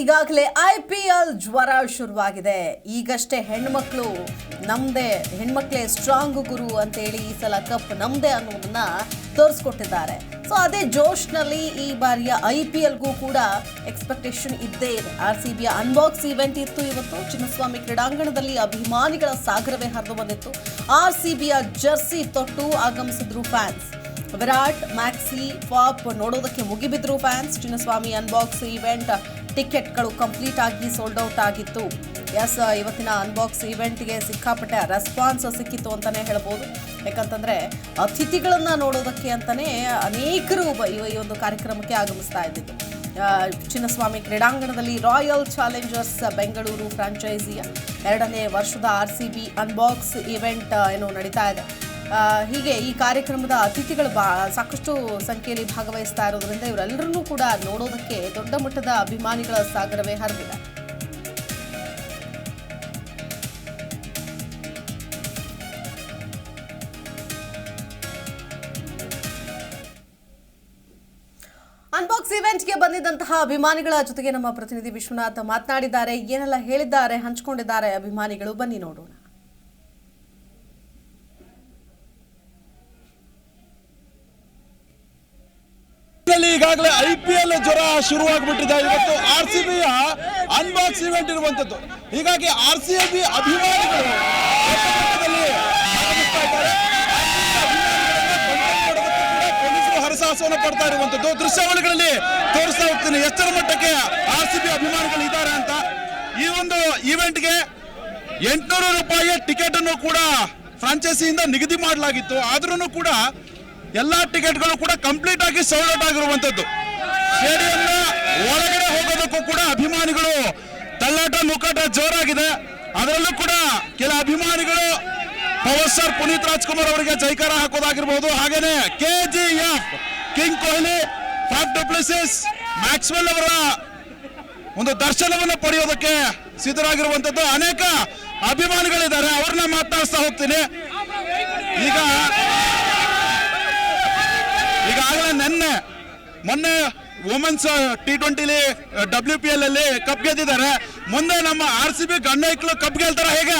ಈಗಾಗಲೇ I P L ಜ್ವರ ಶುರುವಾಗಿದೆ. ಈಗಷ್ಟೇ ಹೆಣ್ಮಕ್ಳು ನಮ್ದೇ, ಹೆಣ್ಮಕ್ಳೇ ಸ್ಟ್ರಾಂಗ್ ಗುರು ಅಂತೇಳಿ ಈ ಸಲ ಕಪ್ ನಮ್ದೇ ಅನ್ನೋದನ್ನ ತೋರಿಸ್ಕೊಟ್ಟಿದ್ದಾರೆ. ಸೊ ಅದೇ ಜೋಶ್ನಲ್ಲಿ ಈ ಬಾರಿಯ ಐ ಪಿ ಎಲ್ಗೂ ಕೂಡ ಎಕ್ಸ್ಪೆಕ್ಟೇಷನ್ ಇದ್ದೇ ಇದೆ. ಆರ್ ಸಿ ಬಿಯ ಅನ್ಬಾಕ್ಸ್ ಇವೆಂಟ್ ಇತ್ತು ಇವತ್ತು. ಚಿನ್ನಸ್ವಾಮಿ ಕ್ರೀಡಾಂಗಣದಲ್ಲಿ ಅಭಿಮಾನಿಗಳ ಸಾಗರವೇ ಹರಿದು ಬಂದಿತ್ತು. ಆರ್ ಸಿ ಬಿಯ ಜರ್ಸಿ ತೊಟ್ಟು ಆಗಮಿಸಿದ್ರು ಫ್ಯಾನ್ಸ್ ವಿರಾಟ್, ಮ್ಯಾಕ್ಸಿ, ಪಾಪ್ ನೋಡೋದಕ್ಕೆ ಮುಗಿಬಿದ್ರು ಫ್ಯಾನ್ಸ್ ಚಿನ್ನಸ್ವಾಮಿ ಅನ್ಬಾಕ್ಸ್ ಇವೆಂಟ್ ಟಿಕೆಟ್ಗಳು ಕಂಪ್ಲೀಟ್ ಆಗಿ ಸೋಲ್ಡ್ ಔಟ್ ಆಗಿತ್ತು. ಎಸ್, ಇವತ್ತಿನ ಅನ್ಬಾಕ್ಸ್ ಇವೆಂಟ್ಗೆ ಸಿಕ್ಕಾಪಟ್ಟೆ ರೆಸ್ಪಾನ್ಸ್ ಸಿಕ್ಕಿತ್ತು ಅಂತಲೇ ಹೇಳ್ಬೋದು. ಯಾಕಂತಂದರೆ, ಅತಿಥಿಗಳನ್ನು ನೋಡೋದಕ್ಕೆ ಅಂತಲೇ ಅನೇಕರು ಈ ಒಂದು ಕಾರ್ಯಕ್ರಮಕ್ಕೆ ಆಗಮಿಸ್ತಾ ಇದ್ದಿದ್ದು. ಚಿನ್ನಸ್ವಾಮಿ ಕ್ರೀಡಾಂಗಣದಲ್ಲಿ ರಾಯಲ್ ಚಾಲೆಂಜರ್ಸ್ ಬೆಂಗಳೂರು ಫ್ರಾಂಚೈಸಿಯ ಎರಡನೇ ವರ್ಷದ R C B unbox event ಏನು ನಡೀತಾ ಇದೆ. ಹೀಗೆ ಈ ಕಾರ್ಯಕ್ರಮದ ಅತಿಥಿಗಳು ಬಾ, ಸಾಕಷ್ಟು ಸಂಖ್ಯೆಯಲ್ಲಿ ಭಾಗವಹಿಸ್ತಾ ಇರೋದ್ರಿಂದ ಇವರೆಲ್ಲರನ್ನೂ ಕೂಡ ನೋಡೋದಕ್ಕೆ ದೊಡ್ಡ ಮಟ್ಟದ ಅಭಿಮಾನಿಗಳ ಸಾಗರವೇ ಹರಿದಿದೆ. ಅನ್ಬಾಕ್ಸ್ ಇವೆಂಟ್ಗೆ ಬಂದಿದ್ದಂತಹ ಅಭಿಮಾನಿಗಳ ಜೊತೆಗೆ ನಮ್ಮ ಪ್ರತಿನಿಧಿ ವಿಶ್ವನಾಥ್ ಮಾತನಾಡಿದ್ದಾರೆ. ಏನೆಲ್ಲ ಹೇಳಿದ್ದಾರೆ, ಹಂಚಿಕೊಂಡಿದ್ದಾರೆ ಅಭಿಮಾನಿಗಳು? ಬನ್ನಿ ನೋಡೋಣ. ಈಗಾಗಲೇ ಐ ಪಿ ಎಲ್ ಜ್ವರ ಶುರುವಾಗ್ಬಿಟ್ಟಿದೆ. ಇವತ್ತು ಆರ್ ಸಿ ಬಿಯ ಅನ್ಬಾಕ್ಸ್ ಇವೆಂಟ್ ಇರುವಂತದ್ದು. ಹೀಗಾಗಿ ಆರ್ ಸಿ ಬಿ ಅಭಿಮಾನಿಗಳು ಹರಸಾಹಸವನ್ನು ಪಡ್ತಾ ಇರುವಂತದ್ದು. ದೃಶ್ಯಾವಳಿಗಳಲ್ಲಿ ತೋರಿಸ್ತಾ ಹೋಗ್ತೀನಿ. ಎಷ್ಟರ ಮಟ್ಟಕ್ಕೆ ಆರ್ ಸಿ ಬಿ ಅಭಿಮಾನಿಗಳು ಇದ್ದಾರೆ ಅಂತ. ಈ ಒಂದು ಇವೆಂಟ್ಗೆ ಎಂಟುನೂರು ರೂಪಾಯಿಯ ಟಿಕೆಟ್ ಅನ್ನು ಕೂಡ ಫ್ರಾಂಚೈಸಿಯಿಂದ ನಿಗದಿ ಮಾಡಲಾಗಿತ್ತು. ಆದ್ರೂ ಕೂಡ ಎಲ್ಲಾ ಟಿಕೆಟ್ಗಳು ಕೂಡ ಕಂಪ್ಲೀಟ್ ಆಗಿ ಸೋಲ್ಡ್ ಔಟ್ ಆಗಿರುವಂತದ್ದು. ಸ್ಟೇಡಿಯಂನ ಒಳಗಡೆ ಹೋಗೋದಕ್ಕೂ ಕೂಡ ಅಭಿಮಾನಿಗಳು ತಳ್ಳಾಟ ಮುಕ್ಕಾಟ ಜೋರಾಗಿದೆ. ಅದರಲ್ಲೂ ಕೂಡ ಕೆಲ ಅಭಿಮಾನಿಗಳು ಪವರ್ ಸ್ಟಾರ್ ಪುನೀತ್ ರಾಜ್ಕುಮಾರ್ ಅವರಿಗೆ ಜೈಕಾರ ಹಾಕೋದಾಗಿರ್ಬೋದು. ಹಾಗೇನೆ K G F, king Kohli Faf du Plessis Maxwell ಅವರ ಒಂದು ದರ್ಶನವನ್ನು ಪಡೆಯೋದಕ್ಕೆ ಸಿದ್ಧರಾಗಿರುವಂತದ್ದು. ಅನೇಕ ಅಭಿಮಾನಿಗಳಿದ್ದಾರೆ. ಅವ್ರನ್ನ ಮಾತನಾಡಿಸ್ತಾ ಹೋಗ್ತೀನಿ. ಈಗ ಈಗಾಗಲೇ ನಿನ್ನೆ ಮೊನ್ನೆ ವುಮೆನ್ಸ್ ಟಿ ಟ್ವೆಂಟಿಲಿ ಡಬ್ಲ್ಯೂ ಪಿ ಎಲ್ ಅಲ್ಲಿ ಕಪ್ ಗೆದ್ದಿದ್ದಾರೆ. ಮುಂದೆ ನಮ್ಮ ಆರ್ ಸಿ ಬಿ ಗಂಡೈಕ್ಳು ಕಪ್ ಗೆಲ್ತಾರ ಹೇಗೆ?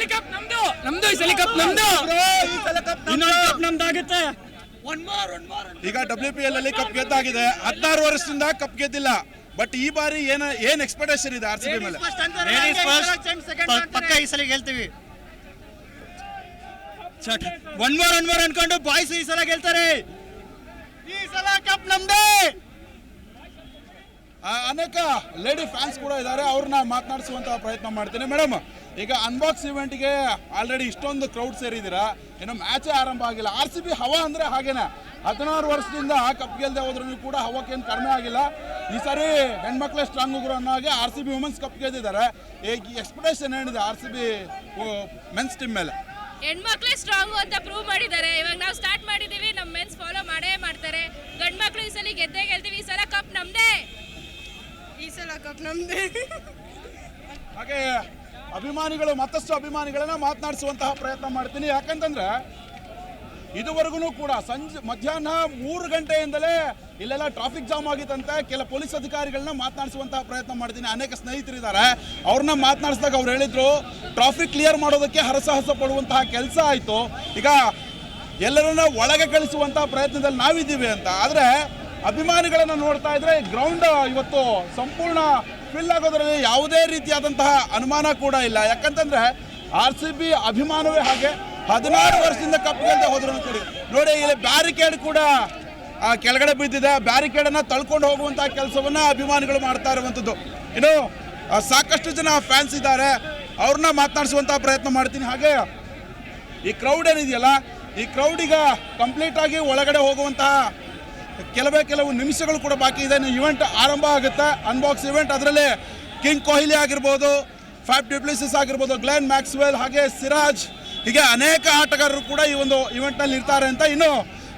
ಈ ಕಪ್ ನಮ್ದು. ನಮ್ದು. ಈ ಸಲ ಕಪ್ ನಮ್ದು. ಇನ್ನೊಂದು ನಮ್ದಾಗುತ್ತೆ. ಈಗ ಡಬ್ಲ್ಯೂ ಪಿ ಎಲ್ ಅಲ್ಲಿ ಕಪ್ ಗೆದ್ದಾಗಿದೆ. ಹದಿನಾರು ವರ್ಷದಿಂದ ಕಪ್ ಗೆದ್ದಿಲ್ಲ. ಬಟ್ ಈ ಬಾರಿ ಏನ ಏನ್ ಎಕ್ಸ್ಪೆಕ್ಟೇಷನ್ ಇದೆ ಆರ್ ಸಿ ಬಿ ಮೇಲೆ ಪಕ್ಕ ಈ ಸಲ ಗೆಲ್ತೀವಿ. ಒನ್ ಮೋರ್ ಒನ್ ಮೋರ್ ಅನ್ಕೊಂಡು ಬಾಯ್ಸ್ ಈ ಸಲ ಗೆಲ್ತಾರೆ. ಈ ಸಲ ಕಪ್ ನಮ್ದೇ. ಅನೇಕ ಲೇಡಿ ಫ್ಯಾನ್ಸ್ ಕೂಡ ಇದ್ದಾರೆ. ಅವ್ರನ್ನ ಮಾತನಾಡಿಸುವಂತ ಪ್ರಯತ್ನ ಮಾಡ್ತೀನಿ. ಮೇಡಮ್ ಈಗ ಅನ್ಬಾಕ್ಸ್ ಇವೆಂಟ್ಗೆ ಆಲ್ರೆಡಿ ಇಷ್ಟೊಂದು ಕ್ರೌಡ್ ಸೇರಿದ್ದೀರಾ? ಏನೋ ಮ್ಯಾಚೇ ಆರಂಭ ಆಗಿಲ್ಲ. ಆರ್ ಸಿ ಬಿ ಹವಾ ಅಂದ್ರೆ ಹಾಗೇನೆ. ಹದಿನಾರು ವರ್ಷದಿಂದ ಕಪ್ ಗೆಲ್ದೆ ಹೋದ್ರೂ ಕೂಡ ಹವಕ್ಕೇನು ಕಡಿಮೆ ಆಗಿಲ್ಲ. ಈ ಸಾರಿ ಹೆಣ್ಮಕ್ಳೇ ಸ್ಟ್ರಾಂಗ್ ಉಗ್ರ ಅನ್ನೋ ಹಾಗೆ R C B women's cup ಗೆದ್ದಿದ್ದಾರೆ. ಎಕ್ಸ್ಪೆಕ್ಟೇಷನ್ ಏನಿದೆ R C B men's team ಮೇಲೆ? ಹೆಣ್ಮಕ್ಳೇ ಸ್ಟ್ರಾಂಗ್ ಅಂತ ಪ್ರೂವ್ ಮಾಡಿದ್ದಾರೆ. ಇವಾಗ ನಾವು ಸ್ಟಾರ್ಟ್ ಮಾಡಿದೀವಿ. ನಮ್ಮ ಮೆನ್ಸ್ ಫಾಲೋ ಮಾಡೇ ಮಾಡ್ತಾರೆ. ಗಂಡ್ ಮಕ್ಳು ಈ ಸಲ ಗೆದ್ದೇ ಗೆಲ್ತೀವಿ. ಈ ಸಲ ಕಪ್ ನಮ್ದೇ. ಈ ಸಲ ಹಾಗೆ ಅಭಿಮಾನಿಗಳು, ಮತ್ತಷ್ಟು ಅಭಿಮಾನಿಗಳನ್ನ ಮಾತನಾಡಿಸುವಂತಹ ಪ್ರಯತ್ನ ಮಾಡ್ತೀನಿ. ಯಾಕಂತಂದ್ರೆ ಇದುವರೆಗೂ ಕೂಡ ಸಂಜೆ, ಮಧ್ಯಾಹ್ನ ಮೂರು ಗಂಟೆಯಿಂದಲೇ ಇಲ್ಲೆಲ್ಲ ಟ್ರಾಫಿಕ್ ಜಾಮ್ ಆಗಿತ್ತಂತೆ. ಕೆಲ ಪೊಲೀಸ್ ಅಧಿಕಾರಿಗಳನ್ನ ಮಾತನಾಡಿಸುವಂತಹ ಪ್ರಯತ್ನ ಮಾಡ್ತೀನಿ. ಅನೇಕ ಸ್ನೇಹಿತರಿದ್ದಾರೆ. ಅವ್ರನ್ನ ಮಾತನಾಡಿಸಿದಾಗ ಅವ್ರು ಹೇಳಿದ್ರು ಟ್ರಾಫಿಕ್ ಕ್ಲಿಯರ್ ಮಾಡೋದಕ್ಕೆ ಹರಸಾಹಸ ಪಡುವಂತಹ ಕೆಲಸ ಆಯಿತು. ಈಗ ಎಲ್ಲರನ್ನ ಒಳಗೆ ಕಳಿಸುವಂತಹ ಪ್ರಯತ್ನದಲ್ಲಿ ನಾವಿದ್ದೀವಿ ಅಂತ. ಆದರೆ ಅಭಿಮಾನಿಗಳನ್ನ ನೋಡ್ತಾ ಇದ್ರೆ ಗ್ರೌಂಡ್ ಇವತ್ತು ಸಂಪೂರ್ಣ ಫಿಲ್ ಆಗೋದ್ರಲ್ಲಿ ಯಾವುದೇ ರೀತಿಯಾದಂತಹ ಅನುಮಾನ ಕೂಡ ಇಲ್ಲ. ಯಾಕಂತಂದ್ರೆ ಆರ್ ಸಿ ಬಿ ಅಭಿಮಾನವೇ ಹಾಗೆ ಹದಿನಾರು ವರ್ಷದಿಂದ ಕಪ್ ಗೆಲ್ದೆ ಹೋದ್ರು ಕೂಡಿ. ನೋಡಿ, ಇಲ್ಲಿ ಬ್ಯಾರಿಕೇಡ್ ಕೂಡ ಕೆಳಗಡೆ ಬಿದ್ದಿದೆ ಬ್ಯಾರಿಕೇಡ್ ಅನ್ನ ತಳ್ಕೊಂಡು ಹೋಗುವಂತಹ ಕೆಲಸವನ್ನ ಅಭಿಮಾನಿಗಳು ಮಾಡ್ತಾ ಇರುವಂತದ್ದು. ಇನ್ನು ಸಾಕಷ್ಟು ಜನ ಫ್ಯಾನ್ಸ್ ಇದ್ದಾರೆ. ಅವ್ರನ್ನ ಮಾತನಾಡಿಸುವಂತಹ ಪ್ರಯತ್ನ ಮಾಡ್ತೀನಿ. ಹಾಗೆ, ಈ ಕ್ರೌಡ್ ಏನಿದೆಯಲ್ಲ, ಈ ಕ್ರೌಡ್ ಈಗ ಕಂಪ್ಲೀಟ್ ಆಗಿ ಒಳಗಡೆ ಹೋಗುವಂತಹ ಕೆಲವೇ ಕೆಲವು ನಿಮಿಷಗಳು ಕೂಡ ಬಾಕಿ ಇದೆ. ಇವೆಂಟ್ ಆರಂಭ ಆಗುತ್ತೆ. ಅನ್ಬಾಕ್ಸ್ ಇವೆಂಟ್ ಅದರಲ್ಲಿ ಕಿಂಗ್ ಕೊಹ್ಲಿ ಆಗಿರ್ಬೋದು ಫ್ಯಾಬ್ ಡಿಪ್ಲಿಸಿಸ್ ಆಗಿರ್ಬೋದು ಗ್ಲೆನ್ ಮ್ಯಾಕ್ಸ್ವೆಲ್ ಹಾಗೆ ಸಿರಾಜ್ ಹೀಗೆ ಅನೇಕ ಆಟಗಾರರು ಕೂಡ ಈ ಒಂದು ಇವೆಂಟ್ನಲ್ಲಿ ಇರ್ತಾರೆ ಅಂತ. ಇನ್ನು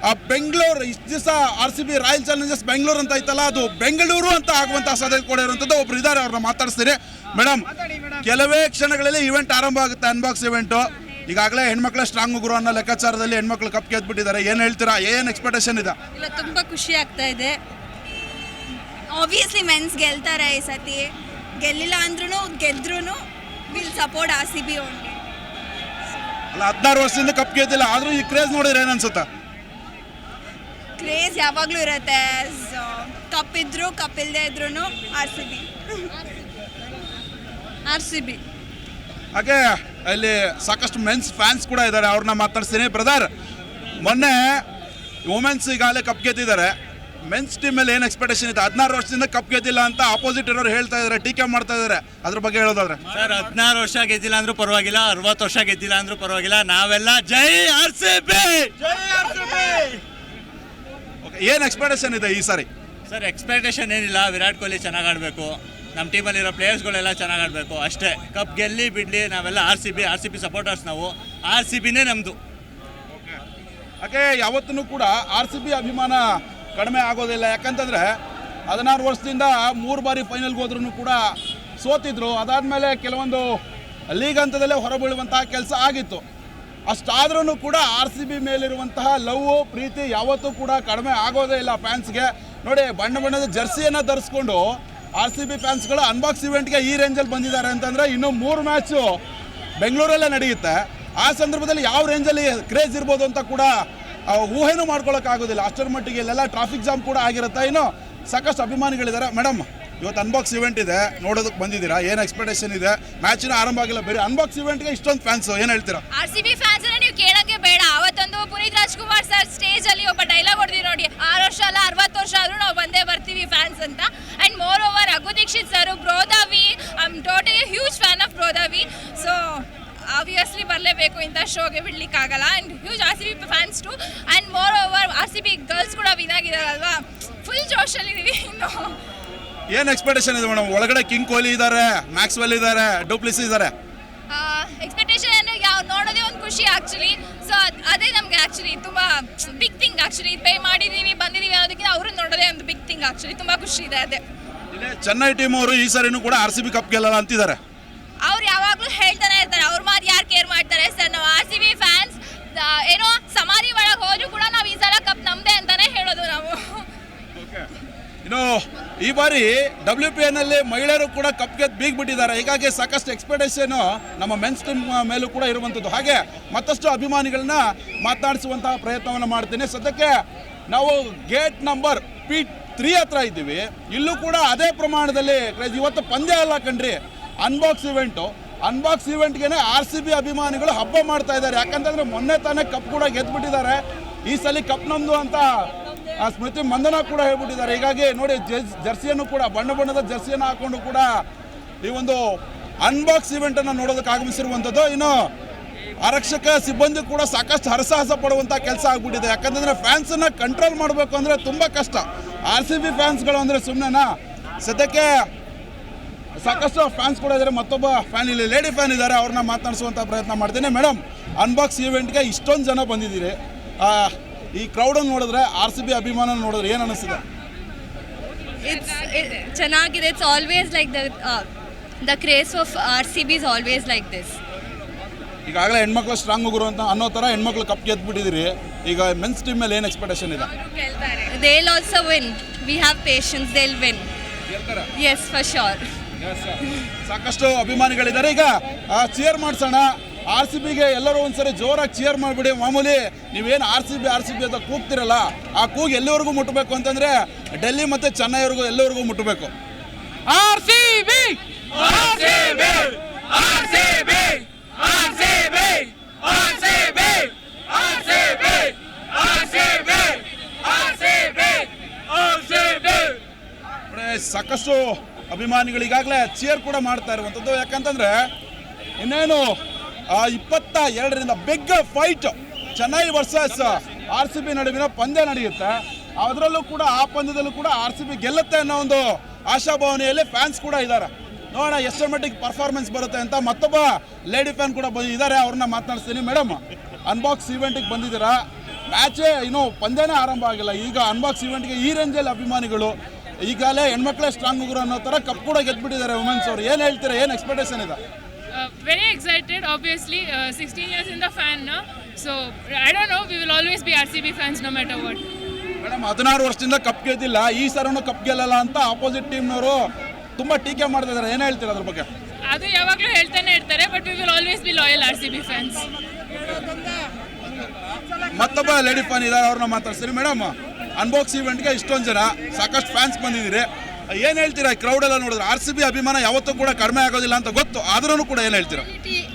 ಆ ಬೆಂಗಳೂರು ಇಷ್ಟು ದಿವಸ R C B Royal Challengers Bengaluru ಅಂತ ಇತ್ತಲ್ಲ ಅದು ಬೆಂಗಳೂರು ಅಂತ ಆಗುವಂತಹ ಸಾಧ್ಯತೆ ಕೂಡ ಇರುವಂಥದ್ದು. ಒಬ್ರು ಇದ್ದಾರೆ ಅವ್ರನ್ನ ಮಾತಾಡಿಸ್ತೀರಿ ಮೇಡಮ್ ಕೆಲವೇ ಕ್ಷಣಗಳಲ್ಲಿ ಇವೆಂಟ್ ಆರಂಭ ಆಗುತ್ತೆ ಅನ್ಬಾಕ್ಸ್ ಇವೆಂಟು ಈಗಾಗಲೇ ಹೆಣ್ಮಕ್ಳ ಸ್ಟ್ರಾಂಗ್ ಗುರು ಅನ್ನೋ ಲೆಕ್ಕಾಚಾರದಲ್ಲಿ ಹೆಣ್ಮಕ್ಳು ಕಪ್ ಗೆದ್ಬಿಟ್ಟಿದ್ದಾರೆ. ಏನು ಹೇಳ್ತೀರಾ? ಏನು ಎಕ್ಸ್ಪೆಕ್ಟೇಷನ್ ಇದೆ? ಇಲ್ಲ ತುಂಬ ಖುಷಿ ಆಗ್ತಾ ಇದೆ. ಆಬ್ವಿಯಸ್ಲಿ ಮೆನ್ಸ್ ಗೆಲ್ತಾರೆ ಈ ಸತಿ. ಗೆಲ್ಲಿಲ್ಲ ಅಂದ್ರೂ ಗೆದ್ರೂ will support R C B only ಅಲ್ಲ ಹದಿನಾರು ವರ್ಷದಿಂದ ಕಪ್ ಗೆದ್ದಿಲ್ಲ ಆದರೂ ಈ ಕ್ರೇಜ್ ನೋಡಿದ್ರೆ ಏನು ಅನ್ಸುತ್ತಾ? ಕ್ರೇಜ್ ಯಾವಾಗಲೂ ಇರುತ್ತೆ. ಕಪ್ ಇದ್ರು ಕಪ್ ಇಲ್ಲದೆ ಇದ್ರೂ R C B R C B ಹಾಗೆ ಅಲ್ಲಿ ಸಾಕಷ್ಟು ಮೆನ್ಸ್ ಫ್ಯಾನ್ಸ್ ಕೂಡ ಇದ್ದಾರೆ ಅವ್ರನ್ನ ಮಾತಾಡ್ತೀನಿ ಬ್ರದರ್ ಮೊನ್ನೆ ವುಮೆನ್ಸ್ ಈಗಾಗಲೇ ಕಪ್ ಗೆದ್ದಿದ್ದಾರೆ. ಮೆನ್ಸ್ ಟೀಮಲ್ಲಿ ಏನು ಎಕ್ಸ್ಪೆಕ್ಟೇಷನ್ ಇದೆ ಹದಿನಾರು ವರ್ಷದಿಂದ ಕಪ್ ಗೆದ್ದಿಲ್ಲ ಅಂತ ಆಪೋಸಿಟ್ ಇರೋರು ಹೇಳ್ತಾ ಇದ್ದಾರೆ ಟೀಕೆ ಮಾಡ್ತಾ ಇದ್ದಾರೆ. ಅದ್ರ ಬಗ್ಗೆ ಹೇಳೋದಾದ್ರೆ. ಸರ್ ಹದಿನಾರು ವರ್ಷ ಗೆದ್ದಿಲ್ಲ ಅಂದ್ರೂ ಪರವಾಗಿಲ್ಲ ಅರವತ್ತು ವರ್ಷ ಗೆದ್ದಿಲ್ಲ ಅಂದ್ರೂ ಪರವಾಗಿಲ್ಲ. ನಾವೆಲ್ಲ ಜೈ ಆರ್ ಸಿ ಬಿ! ಓಕೆ ಏನು ಎಕ್ಸ್ಪೆಕ್ಟೇಷನ್ ಇದೆ ಈ ಸಾರಿ? ಸರ್ ಎಕ್ಸ್ಪೆಕ್ಟೇಷನ್ ಏನಿಲ್ಲ. ವಿರಾಟ್ ಕೊಹ್ಲಿ ಚೆನ್ನಾಗಿ ಆಡಬೇಕು. ನಮ್ಮ ಟೀಮಲ್ಲಿರೋ ಪ್ಲೇಯರ್ಸ್ಗಳೆಲ್ಲ ಚೆನ್ನಾಗಿ ಆಡಬೇಕು. ಅಷ್ಟೇ. ಕಪ್ ಗೆಲ್ಲಿ, ಬಿಡಲಿ, ನಾವೆಲ್ಲ R C B R C B supporters ನಾವು. ಆರ್ ಸಿ ಬಿನೇ ನಮ್ಮದು ಹಾಗೆ ಯಾವತ್ತೂ ಕೂಡ ಆರ್ ಸಿ ಬಿ ಅಭಿಮಾನ ಕಡಿಮೆ ಆಗೋದಿಲ್ಲ. ಯಾಕಂತಂದರೆ ಹದಿನಾರು ವರ್ಷದಿಂದ ಮೂರು ಬಾರಿ ಫೈನಲ್ಗೆ ಹೋದ್ರೂ ಕೂಡ ಸೋತಿದ್ರು. ಅದಾದಮೇಲೆ ಕೆಲವೊಂದು ಲೀಗ್ ಹಂತದಲ್ಲೇ ಹೊರಬೀಳುವಂತಹ ಕೆಲಸ ಆಗಿತ್ತು. ಅಷ್ಟಾದ್ರೂ ಕೂಡ ಆರ್ ಸಿ ಬಿ ಮೇಲಿರುವಂತಹ ಲವ್, ಪ್ರೀತಿ ಯಾವತ್ತೂ ಕೂಡ ಕಡಿಮೆ ಆಗೋದೇ ಇಲ್ಲ ಫ್ಯಾನ್ಸ್ಗೆ ನೋಡಿ, ಬಣ್ಣ ಬಣ್ಣದ ಜರ್ಸಿಯನ್ನು ಧರಿಸ್ಕೊಂಡು ಆರ್ ಸಿ ಬಿ ಫ್ಯಾನ್ಸ್ಗಳು ಅನ್ಬಾಕ್ಸ್ ಇವೆಂಟ್ಗೆ ಈ ರೇಂಜಲ್ಲಿ ಬಂದಿದ್ದಾರೆ ಅಂತಂದರೆ ಇನ್ನೂ ಮೂರು ಮ್ಯಾಚು ಬೆಂಗಳೂರಲ್ಲೇ ನಡೆಯುತ್ತೆ. ಆ ಸಂದರ್ಭದಲ್ಲಿ ಯಾವ ರೇಂಜಲ್ಲಿ ಕ್ರೇಜ್ ಇರ್ಬೋದು ಅಂತ ಕೂಡ ಊಹೆನೂ ಮಾಡ್ಕೊಳ್ಳೋಕ್ಕಾಗೋದಿಲ್ಲ ಅಷ್ಟರ ಮಟ್ಟಿಗೆ ಇಲ್ಲೆಲ್ಲ ಟ್ರಾಫಿಕ್ ಜಾಮ್ ಕೂಡ ಆಗಿರುತ್ತೆ. ಇನ್ನು ಸಾಕಷ್ಟು ಅಭಿಮಾನಿಗಳಿದ್ದಾರೆ. ಮೇಡಮ್ ಇವತ್ತು ಅನ್ಬಾಕ್ಸ್ ಇವೆಂಟ್ ಇದೆ. ನೋಡೋದಕ್ಕೆ ಬಂದಿದ್ದೀರಾ? ಏನು ಎಕ್ಸ್ಪೆಕ್ಟೇಷನ್ ಇದೆ? ಮ್ಯಾಚಿನ ಆರಂಭ ಆಗಿಲ್ಲ. ಬೇರೆ ಅನ್ಬಾಕ್ಸ್ ಇವೆಂಟ್ಗೆ ಇಷ್ಟೊಂದು ಫ್ಯಾನ್ಸ್ ಏನು ಹೇಳ್ತೀರಾ? ಆರ್ ಸಿ ಬಿ ಫ್ಯಾನ್ಸ್ ನೀವು ಕೇಳೋಕ್ಕೆ ಬೇಡ. ಪುನೀತ್ ರಾಜ್ಕುಮಾರ್ ಸರ್ ಸ್ಟೇಜ್ ಅಲ್ಲಿ ಒಬ್ಬ ಡೈಲಾಗ್ ಹೊಡೆದಿವಿ ನೋಡಿ. ಆರು ವರ್ಷ ಅಲ್ಲ ಅರವತ್ತು ವರ್ಷ ಆದ್ರೂ ನಾವು ಬಂದೇ ಬರ್ತೀವಿ ಫ್ಯಾನ್ಸ್ ಅಂತ. And more over Raghu Dixit sir ಬ್ರೋದಾವಿ I am totally huge fan of ಬ್ರೋದಾವಿ. So obviously ಬರಲೇಬೇಕು ಇಂಥ ಶೋಗೆ ಬಿಡ್ಲಿಕ್ಕಾಗಲ್ಲ. And huge R C B fans too and more over R C B girls ಕೂಡ ವಿನ್ ಆಗಿದಾರಲ್ವಾ? ಫುಲ್ ಜೋಶಲ್ಲಿದ್ದೀವಿ ಇನ್ನು. ಏನು expectation ಇದೆ madam ಒಳಗಡೆ ಕಿಂಗ್ ಕೊಹ್ಲಿ ಇದ್ದಾರೆ ಮ್ಯಾಕ್ಸ್ವೆಲ್ ಇದ್ದಾರೆ ಡೂಪ್ಲಿಸ್ ಇದ್ದಾರೆ ಎಕ್ಸ್ಪೆಕ್ಟೇಷನ್ ಯಾವ ನೋಡೋದೇ ಒಂದು ಖುಷಿ ಆ್ಯಕ್ಚುಲಿ ಸೊ ಅದೇ ನಮ್ಗೆ ಆಕ್ಚುಲಿ ತುಂಬಾ ಬಿಗ್ ಥಿಂಗ್ ಆಕ್ಚುಲಿ ಪೇ ಮಾಡಿದೀವಿ ಬಂದಿದೀವಿ ಅನ್ನೋದಕ್ಕಿಂತ ಅವ್ರನ್ನ ನೋಡೋದೇ ಒಂದು ಬಿಗ್ ಥಿಂಗ್ ಆಕ್ಚುಲಿ ತುಂಬಾ ಖುಷಿ ಇದೆ ಅದೇ. ಇಲ್ಲೇ ಚೆನ್ನೈ ಟೀಮ್ ಅವರು ಈ ಸರಿನೂ ಕೂಡ ಆರ್ ಸಿ ಬಿ ಕಪ್ ಗೆಲ್ಲಲ್ಲ ಅಂತಿದ್ದಾರೆ. ಅವ್ರು ಯಾವಾಗಲೂ ಹೇಳ್ತಾನೆ ಇರ್ತಾರೆ ಅವ್ರ ಮಾತು ಯಾರು ಕೇರ್ ಮಾಡ್ತಾರೆ? ಸರ್ ನಾವು ಆರ್ ಸಿ ಬಿ ಫ್ಯಾನ್ಸ್ ಏನೋ ಸಮಾಧಿ ಒಳಗೆ ಹೋದ್ರು ಕೂಡ ನಾವು ಈ ಸಲ ಕಪ್ ನಮ್ಮದೇ ಅಂತಾನೆ ಹೇಳೋದು ನಾವು ಇನ್ನು ಈ ಬಾರಿ ಡಬ್ಲ್ಯೂ ಪಿ ಎನ್ನಲ್ಲಿ ಮಹಿಳೆಯರು ಕೂಡ ಕಪ್ ಗೆದ್ದು ಬೀಗ್ಬಿಟ್ಟಿದ್ದಾರೆ ಹೀಗಾಗಿ ಸಾಕಷ್ಟು ಎಕ್ಸ್ಪೆಕ್ಟೇಷನ್ ನಮ್ಮ ಮೆನ್ಸ್ ಟೀಮ್ ಮೇಲೂ ಕೂಡ ಇರುವಂಥದ್ದು ಹಾಗೆ ಮತ್ತಷ್ಟು ಅಭಿಮಾನಿಗಳನ್ನ ಮಾತನಾಡಿಸುವಂತಹ ಪ್ರಯತ್ನವನ್ನು ಮಾಡ್ತೀನಿ. ಸದ್ಯಕ್ಕೆ ನಾವು ಗೇಟ್ ನಂಬರ್ ಪಿ ತ್ರೀ ಹತ್ರ ಇದ್ದೀವಿ. ಇಲ್ಲೂ ಕೂಡ ಅದೇ ಪ್ರಮಾಣದಲ್ಲಿ ಕ್ರೇಜ್ ಇವತ್ತು ಪಂದ್ಯ ಅಲ್ಲ ಕಣ್ರಿ. ಅನ್ಬಾಕ್ಸ್ ಇವೆಂಟು ಅನ್ಬಾಕ್ಸ್ ಇವೆಂಟ್ಗೆ ಆರ್ ಸಿ ಬಿ ಅಭಿಮಾನಿಗಳು ಹಬ್ಬ ಮಾಡ್ತಾ ಇದ್ದಾರೆ. ಯಾಕಂತಂದ್ರೆ ಮೊನ್ನೆ ತಾನೇ ಕಪ್ ಕೂಡ ಗೆದ್ದುಬಿಟ್ಟಿದ್ದಾರೆ ಈ ಸಲ ಕಪ್ ನಮ್ಮದು ಅಂತ ಆ ಸ್ಮೃತಿ ಮಂದನ ಕೂಡ ಹೇಳ್ಬಿಟ್ಟಿದ್ದಾರೆ. ಹೀಗಾಗಿ ನೋಡಿ, ಜರ್ಸ್- ಜರ್ಸಿಯನ್ನು ಕೂಡ, ಬಣ್ಣ ಬಣ್ಣದ ಜರ್ಸಿಯನ್ನು ಹಾಕೊಂಡು ಕೂಡ ಈ ಒಂದು ಅನ್ಬಾಕ್ಸ್ ಇವೆಂಟ್ ಅನ್ನು ನೋಡೋದಕ್ಕೆ ಆಗಮಿಸಿರುವಂಥದ್ದು. ಇನ್ನು ಆರಕ್ಷಕ ಸಿಬ್ಬಂದಿ ಕೂಡ ಸಾಕಷ್ಟು ಹರಸಾಹಸ ಪಡುವಂಥ ಕೆಲಸ ಆಗ್ಬಿಟ್ಟಿದೆ. ಯಾಕಂತಂದ್ರೆ ಫ್ಯಾನ್ಸನ್ನು ಕಂಟ್ರೋಲ್ ಮಾಡಬೇಕು ಅಂದರೆ ತುಂಬ ಕಷ್ಟ. ಆರ್ ಸಿ ಬಿ ಫ್ಯಾನ್ಸ್ಗಳು ಅಂದರೆ ಸುಮ್ಮನೆನಾ ಸದ್ಯಕ್ಕೆ ಸಾಕಷ್ಟು ಫ್ಯಾನ್ಸ್ ಕೂಡ ಇದ್ದಾರೆ. ಮತ್ತೊಬ್ಬ ಫ್ಯಾನ್ ಇಲ್ಲಿ ಲೇಡಿ ಫ್ಯಾನ್ ಇದ್ದಾರೆ. ಅವ್ರನ್ನ ಮಾತನಾಡಿಸುವಂಥ ಪ್ರಯತ್ನ ಮಾಡ್ತೇನೆ. ಮೇಡಮ್ ಅನ್ಬಾಕ್ಸ್ ಇವೆಂಟ್ಗೆ ಇಷ್ಟೊಂದು ಜನ ಬಂದಿದ್ದೀರಿ. ಈ ಕ್ರೌಡನ್ನು ನೋಡಿದ್ರೆ ಆರ್ ಸಿ ಬಿ ಅಭಿಮಾನ ನೋಡಿದ್ರೆ ಏನು ಅನಿಸ್ತದೆ? ಇಟ್ಸ್ ಚೆನ್ನಾಗಿದೆ. It's always like the the craze of R C B is always like this ಈಗಾಗಲೇ ಹೆಣ್ಮಕ್ಳು ಸ್ಟ್ರಾಂಗ್ ಗುರು ಅಂತ ಅನ್ನೋ ಥರ ಹೆಣ್ಮಕ್ಳು ಕಪ್ ಗೆದ್ಬಿಟ್ಟಿದ್ದೀರಿ. ಈಗ ಮೆನ್ಸ್ ಟೀಮ್ ಮೇಲೆ ಏನು ಎಕ್ಸ್ಪೆಕ್ಟೇಷನ್ ಇದೆ? They will also win we have patience they will win yes for sure ಸಾಕಷ್ಟು ಅಭಿಮಾನಿಗಳಿದ್ದಾರೆ. ಈಗ ಚಿಯರ್ ಮಾಡಿಸೋಣ. ಆರ್ ಸಿ ಬಿಗೆ ಎಲ್ಲರೂ ಒಂದ್ಸರಿ ಜೋರಾಗಿ ಚಿಯರ್ ಮಾಡಿಬಿಡಿ. ಮಾಮೂಲಿ ನೀವೇನು R C B R C B ಅಂತ ಕೂಗ್ತಿರಲ್ಲ ಆ ಕೂಗು ಎಲ್ಲಿವರೆಗೂ ಮುಟ್ಟಬೇಕು ಅಂತಂದ್ರೆ ಡೆಲ್ಲಿ ಮತ್ತೆ ಚೆನ್ನೈವರೆಗೂ ಎಲ್ಲವರೆಗೂ ಮುಟ್ಟಬೇಕು R C B R C B R C B R C B R C B R C B R C B R C B R C B ಸಾಕಷ್ಟು ಅಭಿಮಾನಿಗಳು ಈಗಾಗಲೇ ಚೇರ್ ಕೂಡ ಮಾಡ್ತಾ ಇರುವಂಥದ್ದು. ಯಾಕಂತಂದ್ರೆ ಇನ್ನೇನು ಆ, ಇಪ್ಪತ್ತ ಎರಡರಿಂದ big fight Chennai versus R C B ನಡುವಿನ ಪಂದ್ಯ ನಡೆಯುತ್ತೆ. ಅದರಲ್ಲೂ ಕೂಡ ಆ ಪಂದ್ಯದಲ್ಲೂ ಕೂಡ ಆರ್ ಸಿ ಬಿ ಗೆಲ್ಲುತ್ತೆ ಅನ್ನೋ ಒಂದು ಆಶಾಭಾವನೆಯಲ್ಲಿ ಫ್ಯಾನ್ಸ್ ಕೂಡ ಇದ್ದಾರೆ. ನೋಡೋಣ ಎಷ್ಟರ ಮಟ್ಟಿಗೆ ಪರ್ಫಾರ್ಮೆನ್ಸ್ ಬರುತ್ತೆ ಅಂತ ಮತ್ತೊಬ್ಬ ಲೇಡಿ ಫ್ಯಾನ್ ಕೂಡ ಇದ್ದಾರೆ ಅವ್ರನ್ನ ಮಾತನಾಡಿಸ್ತೀನಿ. ಮೇಡಮ್ ಅನ್ಬಾಕ್ಸ್ ಈವೆಂಟಿಗೆ ಬಂದಿದ್ದೀರಾ? ಮ್ಯಾಚೇ ಇನ್ನೂ ಪಂದ್ಯನೇ ಆರಂಭ ಆಗಿಲ್ಲ. ಈಗ ಅನ್ಬಾಕ್ಸ್ ಇವೆಂಟ್ಗೆ ಈ ರೇಂಜಲ್ಲಿ ಅಭಿಮಾನಿಗಳು ಈಗಾಗಲೇ ಹೆಣ್ಮಕ್ಳೇ ಸ್ಟ್ರಾಂಗ್ ಗುರು ಅನ್ನೋ ಥರ ಕಪ್ ಕೂಡ ಗೆದ್ಬಿಟ್ಟಿದ್ದಾರೆ ವುಮೆನ್ಸ್ ಅವರು. ಏನು ಹೇಳ್ತೀರಾ? ಏನು ಎಕ್ಸ್ಪೆಕ್ಟೇಷನ್ ಇದೆ? Very excited, obviously. Uh, 16 years in the fan now. So, I don't know. We will always be RCB fans no matter what. Madam ಹದಿನಾರು ವರ್ಷದಿಂದ ಕಪ್ ಗೆದ್ದಿಲ್ಲ ಈ ಸರನು ಕಪ್ ಗೆಲ್ಲಲ್ಲ ಅಂತ ಆಪೋಸಿಟ್ ಟೀಮ್ನವರು ತುಂಬಾ ಟೀಕೆ ಮಾಡ್ತಾ ಇದ್ದಾರೆ ಏನು ಹೇಳ್ತೀರಾ ಅದ್ರ ಬಗ್ಗೆ ಅದು ಯಾವಾಗಲೂ ಹೇಳ್ತಾನೆ ಇರ್ತಾರೆ but we will always be loyal R C B fans ಮತ್ತೊಬ್ಬ ಲೇಡಿ ಫ್ಯಾನ್ ಇದ್ದಾರೆ ಅವ್ರನ್ನ ಮಾತಾಡ್ತೀನಿ ಮೇಡಮ್ ಅನ್ಬಾಕ್ಸ್ ಇವೆಂಟ್ಗೆ ಇಷ್ಟೊಂದು ಜನ ಸಾಕಷ್ಟು ಫ್ಯಾನ್ಸ್ ಬಂದಿದ್ದೀರಿ ಏನು ಹೇಳ್ತೀರಾ? ಕ್ರೌಡ್ ಎಲ್ಲ ನೋಡಿದ್ರೆ ಆರ್ ಸಿ ಬಿ ಅಭಿಮಾನ ಯಾವತ್ತೂ ಕೂಡ ಕಡಿಮೆ ಆಗೋದಿಲ್ಲ ಅಂತ ಗೊತ್ತು. ಆದ್ರೂ ಕೂಡ ಏನು ಹೇಳ್ತೀರಾ?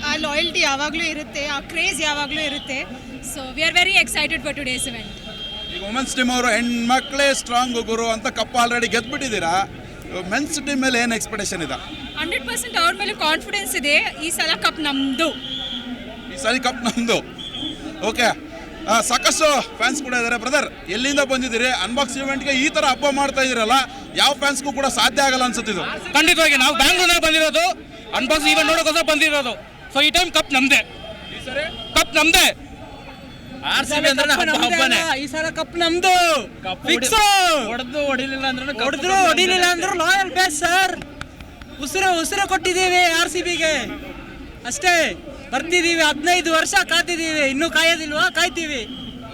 ಆ ಲಾಯಲ್ಟಿ ಯಾವಾಗಲೂ ಇರುತ್ತೆ ಆ ಕ್ರೇಜ್ ಯಾವಾಗಲೂ ಇರುತ್ತೆ. So we are very excited for today's event ಈಗ ವುಮೆನ್ಸ್ ಟೀಮ್ ಅವರು ಹೆಣ್ಮಕ್ಳೇ ಸ್ಟ್ರಾಂಗ್ ಗುರು ಅಂತ ಕಪ್ ಆಲ್ರೆಡಿ ಗೆದ್ಬಿಟ್ಟಿದ್ದೀರಾ? ಮೆನ್ಸ್ ಟೀಮ್ ಮೇಲೆ ಏನು ಎಕ್ಸ್ಪೆಕ್ಟೇಷನ್ ಇದೆ? ಹಂಡ್ರೆಡ್ ಪರ್ಸೆಂಟ್ ಅವ್ರ ಮೇಲೆ ಕಾನ್ಫಿಡೆನ್ಸ್ ಇದೆ. ಈ ಸಲ ಕಪ್ ನಮ್ಮದು ಈ ಸಲ ಕಪ್ ನಮ್ಮದು ಓಕೆ ಸಾಕಷ್ಟು ಫ್ಯಾನ್ಸ್ ಕೂಡ ಇದ್ದಾರೆ ಬ್ರದರ್ ಎಲ್ಲಿಂದ ಬಂದಿದ್ದೀರಿ? ಅನ್ಬಾಕ್ಸ್ ಇವೆಂಟ್ಗೆ ಈ ಥರ ಹಬ್ಬ ಮಾಡ್ತಾ ಇದ್ದೀರಲ್ಲ ಯಾವ ಫ್ಯಾನ್ಸ್ಗೂ ಕೂಡ ಸಾಧ್ಯ ಆಗಲ್ಲ ಅನ್ಸುತ್ತಿದ್ದು ಖಂಡಿತವಾಗಿ ನಾವು ಬ್ಯಾಂಗ್ಳೂರ್ನಾಗ ಬಂದಿರೋದು ಅನ್ಬಾಕ್ಸ್ ಇವೆಂಟ್ ನೋಡೋಕೋಸ್ಕರ ಬಂದಿರೋದು. ಸೊ ಈ ಟೈಮ್ ಕಪ್ ನಮ್ದೆ. ಕಪ್ ನಮ್ದೇ. ಆರ್ ಸಿ ಬಿ ಅಂದ್ರೆ ಹಬ್ಬನೇ. ಈ ಸಲ ಕಪ್ ನಮ್ದು. ಫಿಕ್ಸ್ ಹೊಡೆದು ಹೊಡಿಲಿಲ್ಲ ಅಂದ್ರೆ ಹೊಡೆದ್ರು ಹೊಡಿಲಿಲ್ಲ ಅಂದ್ರು ಲಾಯಲ್ ಬೇಸ್ ಸರ್ ಉಸಿರು ಉಸಿರು ಕೊಟ್ಟಿದ್ದೀವಿ ಆರ್ ಸಿ ಬಿಗೆ ಅಷ್ಟೇ. ಬರ್ತಿದೀವಿ ಹದಿನೈದು ವರ್ಷ ಕಾಯ್ತಿದ್ದೀವಿ ಇನ್ನೂ ಕಾಯೋದಿಲ್ವಾ? ಕಾಯ್ತೀವಿ.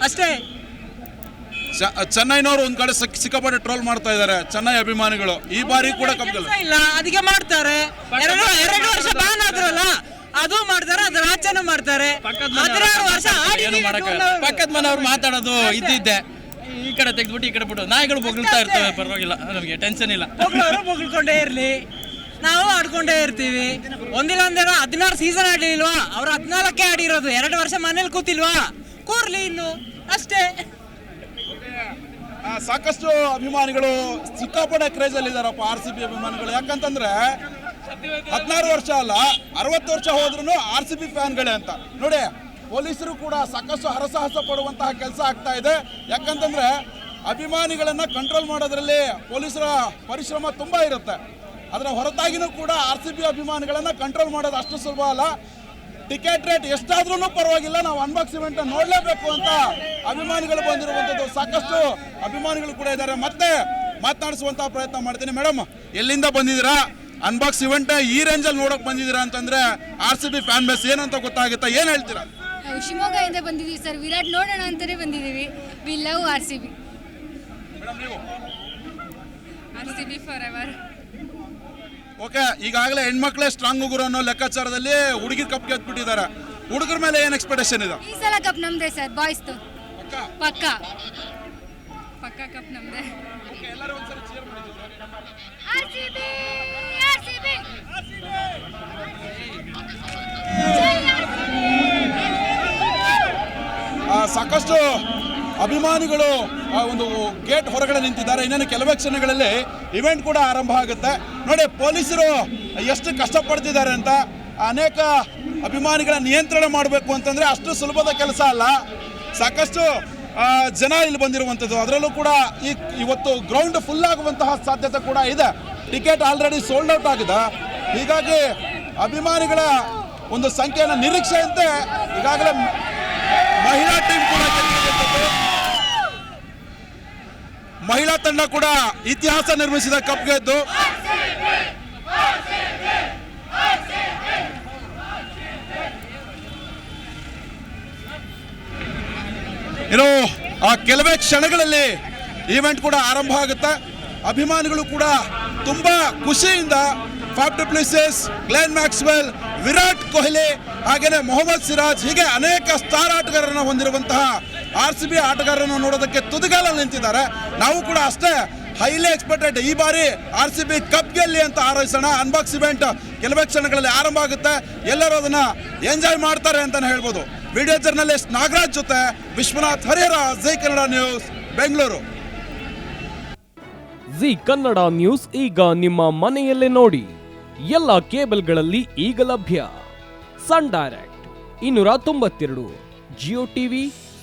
ಅಷ್ಟೇ. ಚ- ಚೆನ್ನೈನವರು ಒಂದ್ ಕಡೆ ಸಿಕ್- ಸಿಕ್ಕಾಪಟ್ಟೆ ಟ್ರೋಲ್ ಮಾಡ್ತಾ ಇದ್ದಾರೆ ಚೆನ್ನೈ ಅಭಿಮಾನಿಗಳು. ಈ ಬಾರಿ ಕೂಡ ಕಮ್ಮಿ ಇಲ್ಲ. ಅದಕ್ಕೆ ಮಾಡ್ತಾರೆ. ಎರಡು ಎರಡು ವರ್ಷ ಬ್ಯಾನ್ ಆದ್ರಲ್ಲ ಅದು ಮಾಡ್ತಾರೆ ಅದ್ರ ಆಚೆನೂ ಮಾಡ್ತಾರೆ. ಹದಿನಾರು ವರ್ಷ ಏನು ಮಾಡಕ್ಕಾಗಲ್ಲ. ಪಕ್ಕದ ಮನೆಯವ್ರು ಮಾತಾಡೋದು ಇದ್ದಿದ್ದೆ. ಈ ಕಡೆ ತೆಗೆದ್ಬಿಟ್ಟು ಈ ಕಡೆ ಬಿಟ್ಟು ನಾಯಿಗಳು ಬೊಗಳ್ತಾ ಇರ್ತವೆ ಪರವಾಗಿಲ್ಲ. ನಮಗೆ ಟೆನ್ಷನ್ ಇಲ್ಲ. ಬೊಗಳ್ಕೊಂಡೇ ಇರ್ಲಿ. ನಾವು ಆಡ್ಕೊಂಡೇ ಇರ್ತೀವಿ. ಒಂದಿಲ್ಲ ಒಂದಿಲ್ಲ ಹದಿನಾರು ಸೀಸನ್ ಆಡಲಿಲ್ವಾ ಅವ್ರು ಹದಿನಾಲ್ಕೇ ಆಡಿರೋದು. ಎರಡು ವರ್ಷ ಮನೇಲಿ ಕೂತಿಲ್ವಾ? ಕೂರ್ಲಿ ಇನ್ನು. ಅಷ್ಟೇ. ಸಾಕಷ್ಟು ಅಭಿಮಾನಿಗಳು ಸಿಕ್ಕಾಪಟ್ಟೆ ಕ್ರೇಜ್ ಅಲ್ಲಿ ಇದಾರಪ್ಪ ಆರ್ ಸಿ ಬಿ ಅಭಿಮಾನಿಗಳು. ಯಾಕಂತಂದ್ರೆ ಹದಿನಾರು ವರ್ಷ ಅಲ್ಲ, ಅರವತ್ತು ವರ್ಷ ಹೋದ್ರೂ ಆರ್ ಸಿ ಬಿ ಫ್ಯಾನ್ಗಳೇ ಅಂತ. ನೋಡಿ, ಪೊಲೀಸರು ಕೂಡ ಸಾಕಷ್ಟು ಹರಸಾಹಸ ಪಡುವಂತಹ ಕೆಲಸ ಆಗ್ತಾ ಇದೆ. ಯಾಕಂತಂದ್ರೆ ಅಭಿಮಾನಿಗಳನ್ನ ಕಂಟ್ರೋಲ್ ಮಾಡೋದ್ರಲ್ಲಿ ಪೊಲೀಸರ ಪರಿಶ್ರಮ ತುಂಬಾ ಇರುತ್ತೆ. ಅದರ ಹೊರತಾಗಿನೂ ಕೂಡ ಆರ್ ಸಿ ಬಿ ಅಭಿಮಾನಿಗಳನ್ನು ಕಂಟ್ರೋಲ್ ಮಾಡೋದು ಅಷ್ಟು ಸುಲಭ ಅಲ್ಲ. ಟಿಕೆಟ್ ರೇಟ್ ಎಷ್ಟಾದ್ರೂ ಪರವಾಗಿಲ್ಲ ನಾವು ಅನ್ಬಾಕ್ಸ್ ಇವೆಂಟ್ ನೋಡಲೇಬೇಕು ಅಂತ ಅಭಿಮಾನಿಗಳು ಬಂದಿರುವಂಥದ್ದು ಸಾಕಷ್ಟು ಅಭಿಮಾನಿಗಳು ಕೂಡ ಇದ್ದಾರೆ. ಮತ್ತೆ ಮಾತನಾಡಿಸುವಂತ ಪ್ರಯತ್ನ ಮಾಡ್ತೀನಿ. ಮೇಡಮ್ ಎಲ್ಲಿಂದ ಬಂದಿದ್ದೀರಾ? ಅನ್ಬಾಕ್ಸ್ ಇವೆಂಟ್ ಈ ರೇಂಜಲ್ಲಿ ನೋಡಕ್ ಬಂದಿದ್ದೀರಾ ಅಂತಂದ್ರೆ R C B fan base ಏನಂತ ಗೊತ್ತಾಗುತ್ತಾ? ಏನ್ ಹೇಳ್ತೀರಾ? ಶಿವಮೊಗ್ಗ ಶಿವಮೊಗ್ಗದಿಂದ ಬಂದಿದ್ದೀವಿ ಸರ್. ವಿರಾಟ್ ನೋಡೋಣ ಅಂತಾನೆ ಬಂದಿದ್ದೀವಿ. We love R C B. R C B forever okay ಈಗಾಗಲೇ ಹೆಣ್ಮಕ್ಳೇ ಸ್ಟ್ರಾಂಗ್ ಗುರು ಅನ್ನೋ ಲೆಕ್ಕಾಚಾರದಲ್ಲಿ ಹುಡುಗಿರ್ ಕಪ್ ಗೆದ್ಬಿಟ್ಟಿದ್ದಾರೆ. ಹುಡುಗರ ಮೇಲೆ ಏನ್ ಎಕ್ಸ್ಪೆಕ್ಟೇಷನ್ ಇದೆ? ಈ ಸಲ ಕಪ್ ನಮ್ದೇ ಸರ್ ಬಾಯ್ಸ್ದು ಪಕ್ಕ? ಪಕ್ಕ? ಕಪ್ ನಮ್ದೆ. ಸಾಕಷ್ಟು ಅಭಿಮಾನಿಗಳು ಆ ಒಂದು ಗೇಟ್ ಹೊರಗಡೆ ನಿಂತಿದ್ದಾರೆ. ಇನ್ನೇನು ಕೆಲವೇ ಕ್ಷಣಗಳಲ್ಲಿ ಇವೆಂಟ್ ಕೂಡ ಆರಂಭ ಆಗುತ್ತೆ. ನೋಡಿ, ಪೊಲೀಸರು ಎಷ್ಟು ಕಷ್ಟಪಡ್ತಿದ್ದಾರೆ ಅಂತ ಅನೇಕ ಅಭಿಮಾನಿಗಳ ನಿಯಂತ್ರಣ ಮಾಡಬೇಕು ಅಂತಂದರೆ ಅಷ್ಟು ಸುಲಭದ ಕೆಲಸ ಅಲ್ಲ. ಸಾಕಷ್ಟು ಜನ ಇಲ್ಲಿ ಬಂದಿರುವಂಥದ್ದು ಅದರಲ್ಲೂ ಕೂಡ ಈ ಇವತ್ತು ಗ್ರೌಂಡ್ ಫುಲ್ ಆಗುವಂತಹ ಸಾಧ್ಯತೆ ಕೂಡ ಇದೆ. ಟಿಕೆಟ್ ಆಲ್ರೆಡಿ ಸೋಲ್ಡ್ ಔಟ್ ಆಗಿದೆ. ಹೀಗಾಗಿ ಅಭಿಮಾನಿಗಳ ಒಂದು ಸಂಖ್ಯೆಯನ್ನು ನಿರೀಕ್ಷೆಯಂತೆ ಈಗಾಗಲೇ ಮಹಿಳಾ ಟೀಮ್ ಕೂಡ. ಮಹಿಳಾ ತಂಡ ಕೂಡ ಇತಿಹಾಸ ನಿರ್ಮಿಸಿದ ಕಪ್ ಗೆದ್ದು ಇನ್ನು ಆ ಕೆಲವೇ ಕ್ಷಣಗಳಲ್ಲಿ ಈವೆಂಟ್ ಕೂಡ ಆರಂಭ ಆಗುತ್ತೆ. ಅಭಿಮಾನಿಗಳು ಕೂಡ ತುಂಬಾ ಖುಷಿಯಿಂದ Faf Plessis Glenn Maxwell Virat Kohli ಹಾಗೆಯೇ ಮೊಹಮ್ಮದ್ ಸಿರಾಜ್ ಹೀಗೆ ಅನೇಕ ಸ್ಟಾರ್ ಆಟಗಾರರನ್ನು ಹೊಂದಿರುವಂತಹ ಆರ್ ಸಿ ಬಿ ಆಟಗಾರರನ್ನು ನೋಡೋದಕ್ಕೆ ತುದಿಗಾಲಲ್ಲಿ ನಿಂತಿದ್ದಾರೆ. ನಾವು ಕೂಡ ಅಷ್ಟೇ ಹೈಲಿ ಎಕ್ಸ್ಪೆಕ್ಟೆಡ್ ಈ ಬಾರಿ ಆರ್ ಸಿ ಬಿ ಕಪ್ ಗೆಲ್ಲಿ ಅಂತ ಆರೋಹಿಸೋಣ ಅನ್ಬಾಕ್ಸ್ ಇವೆಂಟ್ ಕೆಲವೇ ಕ್ಷಣಗಳಲ್ಲಿ ಆರಂಭ ಆಗುತ್ತೆ. ಎಲ್ಲರೂ ಅದನ್ನ ಎಂಜಾಯ್ ಮಾಡ್ತಾರೆ ಅಂತಲೇ ಹೇಳ್ಬೋದು. ವಿಡಿಯೋ ಜರ್ನಲಿಸ್ಟ್ ನಾಗರಾಜ್ ಜೊತೆ Vishwanath Harihar, Zee Kannada news Bengaluru. Zee Kannada news ಈಗ ನಿಮ್ಮ ಮನೆಯಲ್ಲೇ ನೋಡಿ. ಎಲ್ಲ ಕೇಬಲ್ಗಳಲ್ಲಿ ಈಗ ಲಭ್ಯ. ಸನ್ ಡೈರೆಕ್ಟ್ ಇನ್ನೂರ ತೊಂಬತ್ತೆರಡು ಜಿಯೋ ಟಿವಿ